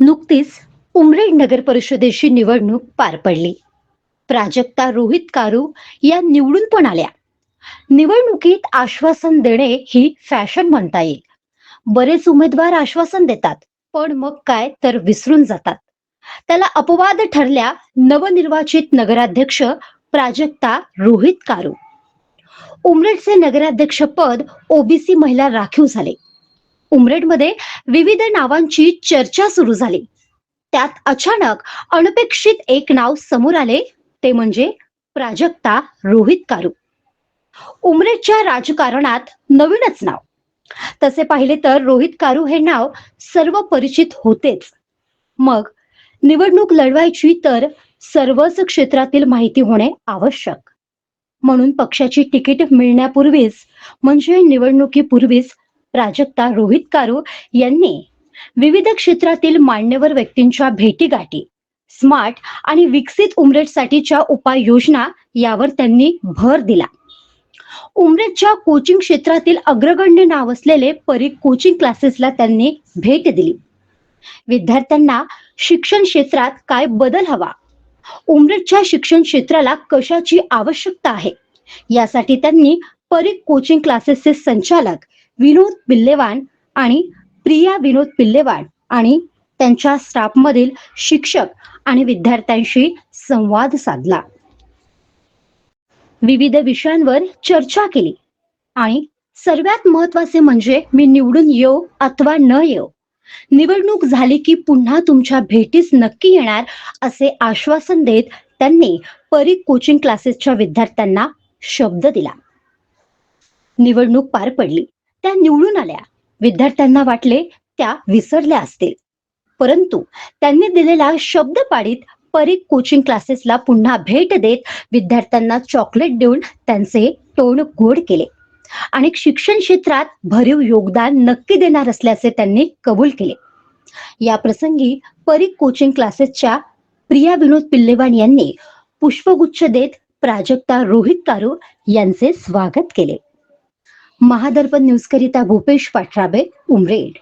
नुकतीच उमरेड नगर परिषदेची निवडणूक पार पडली. प्राजक्ता रोहित कारू या निवडून पण आल्या. निवडणुकीत आश्वासन देणे ही फॅशन म्हणता येईल. बरेच उमेदवार आश्वासन देतात पण मग काय तर विसरून जातात. त्याला अपवाद ठरल्या नवनिर्वाचित नगराध्यक्ष प्राजक्ता रोहित कारू. उमरेडचे नगराध्यक्ष पद ओबीसी महिला राखीव झाले. उमरेडमध्ये विविध नावांची चर्चा सुरू झाली. त्यात अचानक अनपेक्षित एक नाव समोर आले ते म्हणजे प्राजक्ता रोहित कारू. उमरेडच्या राजकारणात नवीनच नाव. तसे पाहिले तर रोहित कारू हे नाव सर्व परिचित होतेच. मग निवडणूक लढवायची तर सर्वच क्षेत्रातील माहिती होणे आवश्यक. म्हणून पक्षाची तिकीट मिळण्यापूर्वीच म्हणजे निवडणुकीपूर्वीच प्राजक्ता रोहित कारू यांनी विविध क्षेत्रातील मान्यवर व्यक्तींच्या भेटीगाठी स्मार्ट आणि विकसित उमरेटसाठीच्या उपाययोजना यावर त्यांनी भर दिला. उमरेडच्या कोचिंग क्षेत्रातील अग्रगण्य नाव असलेले परी कोचिंग क्लासेसला त्यांनी भेट दिली. विद्यार्थ्यांना शिक्षण क्षेत्रात काय बदल हवा? उमरेडच्या शिक्षण क्षेत्राला कशाची आवश्यकता आहे? यासाठी त्यांनी परी कोचिंग क्लासेसचे संचालक विनोद पिल्लेवान आणि प्रिया विनोद पिल्लेवान आणि त्यांच्या स्टाफमधील शिक्षक आणि विद्यार्थ्यांशी संवाद साधला. विविध विषयांवर चर्चा केली आणि सर्वात महत्त्वाचे म्हणजे मी निवडून येऊ अथवा न येऊ. निवडणूक झाली की पुन्हा तुमच्या भेटीस नक्की येणार असे आश्वासन देत त्यांनी परीख कोचिंग क्लासेसच्या विद्यार्थ्यांना शब्द दिला. निवडणूक पार पडली. त्या निवडून आल्या. विद्यार्थ्यांना वाटले त्या विसरल्या असतील. परंतु त्यांनी दिलेला शब्द पाडीत परीख कोचिंग क्लासेसला पुन्हा भेट देत विद्यार्थ्यांना चॉकलेट देऊन त्यांचे तोंड गोड केले. आणि शिक्षण क्षेत्रात भरीव योगदान नक्की देणार असल्याचे त्यांनी कबूल केले. या प्रसंगी परीख कोचिंग क्लासेसच्या प्रिया विनोद पिल्लेवान यांनी पुष्पगुच्छ देत प्राजक्ता रोहित कारू यांचे स्वागत केले. महादर्पण न्यूज करिता भूपेश पाठराबे उमरेड.